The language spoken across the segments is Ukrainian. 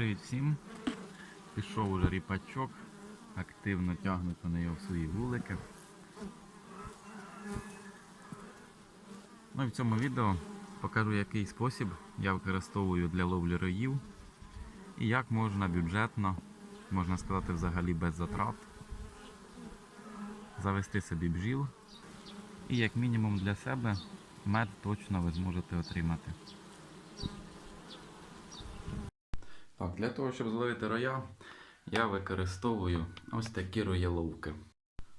Привіт всім! Пішов уже ріпачок, активно тягнуть на його в свої вулики. Ну і в цьому відео покажу, який спосіб я використовую для ловлі роїв і як можна бюджетно, можна сказати, взагалі без затрат, завести собі бджіл і як мінімум для себе мед точно ви зможете отримати. Так, для того, щоб зловити роя, я використовую ось такі рояловки.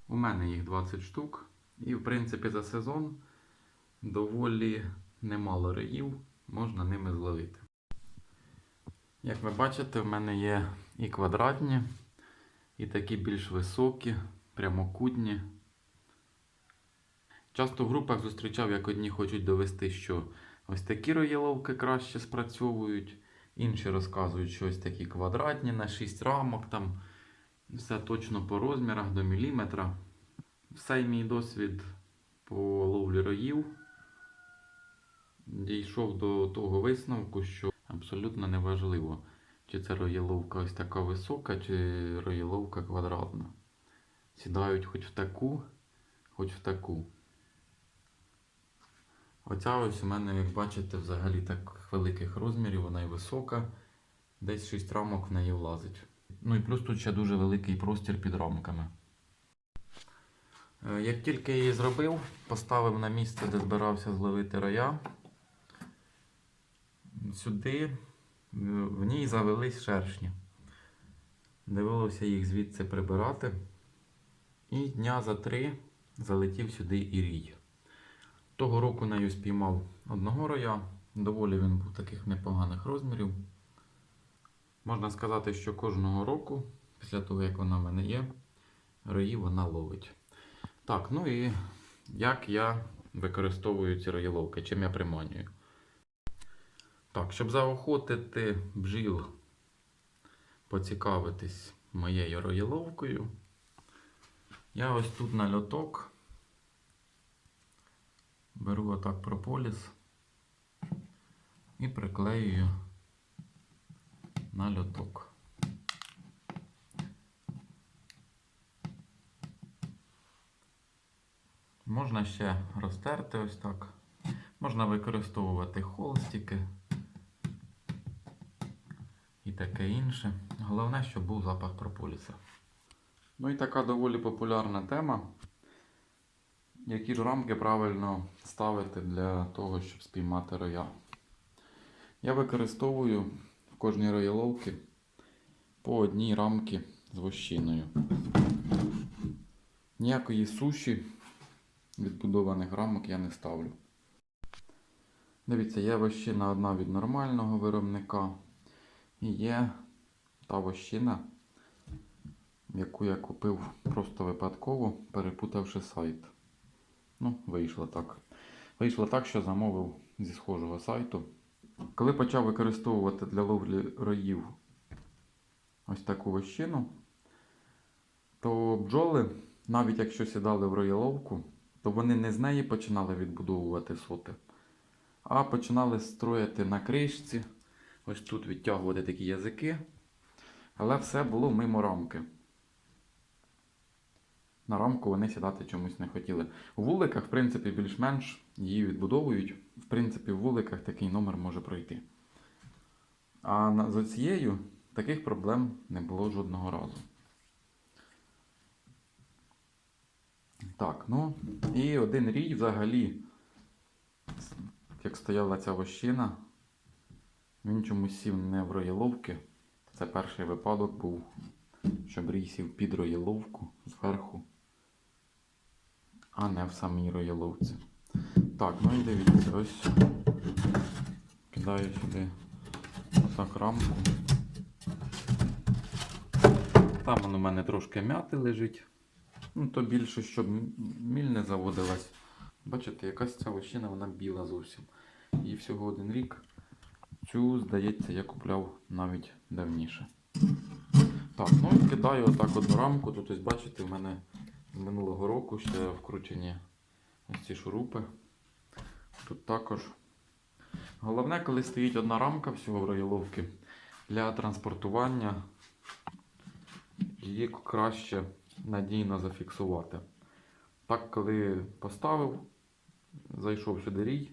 У мене їх 20 штук, і в принципі за сезон доволі немало роїв, можна ними зловити. Як ви бачите, в мене є і квадратні, і такі більш високі, прямокутні. Часто в групах зустрічав, як одні хочуть довести, що ось такі рояловки краще спрацьовують. Інші розказують, що ось такі квадратні на 6 рамок, там все точно по розмірах до міліметра. Все мій досвід по ловлі роїв дійшов до того висновку, що абсолютно неважливо, чи це рояловка ось така висока, чи рояловка квадратна. Сідають хоч в таку, хоч в таку. Оця ось у мене, як бачите, взагалі так великих розмірів, вона і висока. Десь 6 рамок в неї влазить. Ну і плюс тут ще дуже великий простір під рамками. Е, Як тільки її зробив, поставив на місце, де збирався зловити роя. Сюди е, в ній завелись шершні. Довелося їх звідси прибирати. І дня за три залетів сюди і рій. Того року нею спіймав одного роя. Доволі він був таких непоганих розмірів. Можна сказати, що кожного року, після того, як вона в мене є, рої вона ловить. Так, ну і як я використовую ці роїловки, чим я приманюю. Так, щоб заохотити бджіл поцікавитись моєю роїловкою, я ось тут на льоток беру отак прополіс і приклеюю на льоток. Можна ще розтерти ось так. Можна використовувати холстики і таке інше. Головне, щоб був запах прополіса. Ну і така доволі популярна тема. Які ж рамки правильно ставити для того, щоб спіймати роя? Я використовую в кожній рояловці по одній рамці з вощиною. Ніякої суші відбудованих рамок я не ставлю. Дивіться, є вощина одна від нормального виробника. І є та вощина, яку я купив просто випадково, перепутавши сайт. Ну, вийшло так. Вийшло так, що замовив зі схожого сайту. Коли почав використовувати для ловлі роїв ось таку вощину, то бджоли, навіть якщо сідали в рояловку, то вони не з неї починали відбудовувати соти, а починали строїти на кришці, ось тут відтягувати такі язики. Але все було мимо рамки. На рамку вони сідати чомусь не хотіли. У вуликах, в принципі, більш-менш її відбудовують. В принципі, в вуликах такий номер може пройти. А з оцією таких проблем не було жодного разу. Так, ну і один рій взагалі, як стояла ця вощина, він чомусь сів не в рояловки. Це перший випадок був, щоб рій сів під рояловку зверху, а не в самій рояловці. Так, ну і дивіться, ось кидаю сюди отак рамку. Там в мене трошки м'яти лежить. Ну, то більше, щоб міль не заводилась. Бачите, якась ця вощина, вона біла зовсім. І всього один рік. Цю, здається, я купляв навіть давніше. Так, ну і кидаю отак одну рамку. Тут ось бачите, в мене минулого року ще вкручені ось ці шурупи. Тут також. Головне, коли стоїть одна рамка всього в рояловки, для транспортування її краще надійно зафіксувати. Так, коли поставив, зайшов сюди рій,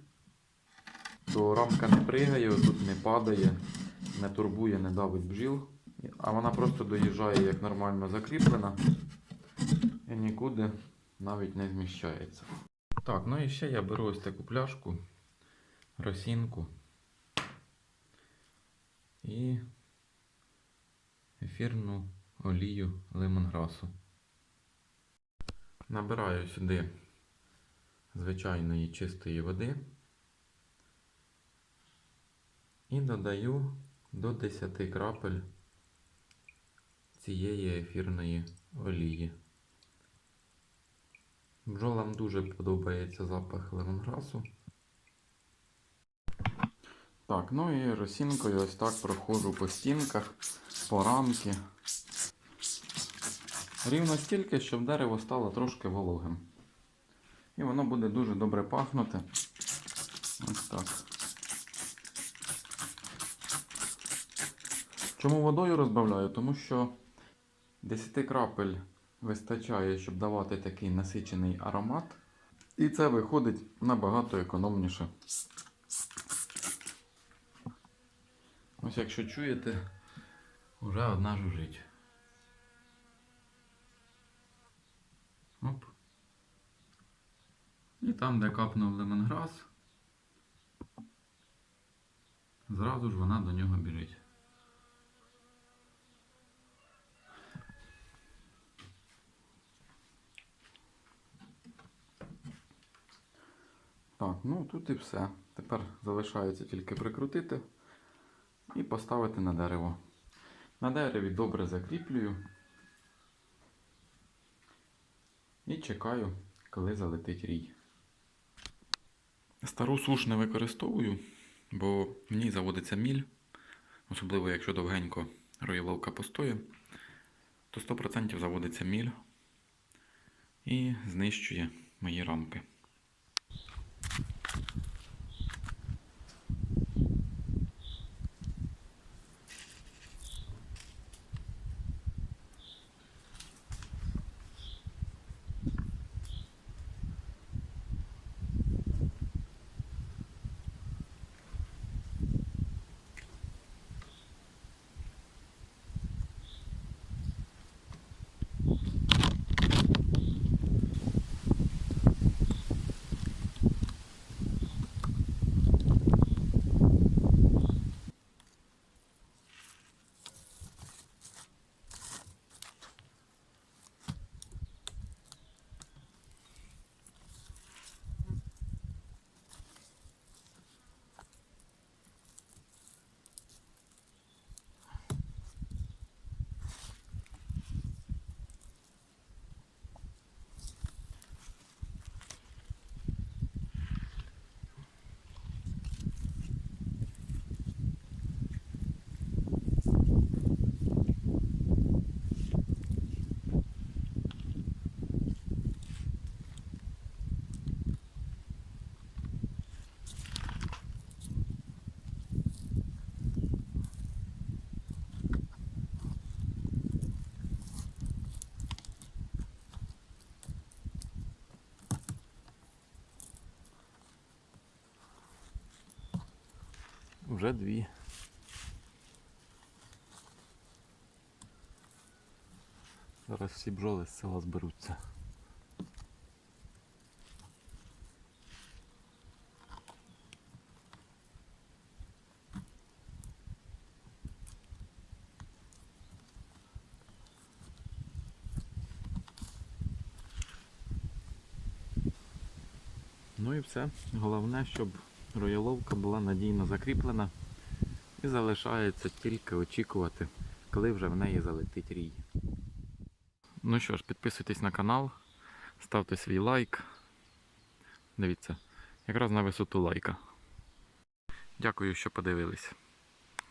то рамка не пригає, тут не падає, не турбує, не давить бджіл, а вона просто доїжджає як нормально закріплена і нікуди навіть не зміщається. Так, ну і ще я беру ось таку пляшку, росінку і ефірну олію лимонграсу. Набираю сюди звичайної чистої води і додаю до 10 крапель цієї ефірної олії. Бджолам дуже подобається запах лемонграсу. Так, ну і росінкою ось так проходжу по стінках, по рамки. Рівно стільки, щоб дерево стало трошки вологим. І воно буде дуже добре пахнути. Ось так. Чому водою розбавляю? Тому що 10 крапель вистачає, щоб давати такий насичений аромат. І це виходить набагато економніше. Ось якщо чуєте, вже одна жужить. Оп. І там, де капнув лемонграс, зразу ж вона до нього біжить. Так, ну тут і все. Тепер залишається тільки прикрутити і поставити на дерево. На дереві добре закріплюю і чекаю, коли залетить рій. Стару суш не використовую, бо в ній заводиться міль, особливо якщо довгенько роєловка постоє, то 100% заводиться міль і знищує мої рамки. Вже дві. Зараз всі бджоли з села зберуться. Ну і все. Головне, щоб рояловка була надійно закріплена і залишається тільки очікувати, коли вже в неї залетить рій. Ну що ж, підписуйтесь на канал, ставте свій лайк. Дивіться, якраз на висоту лайка. Дякую, що подивились.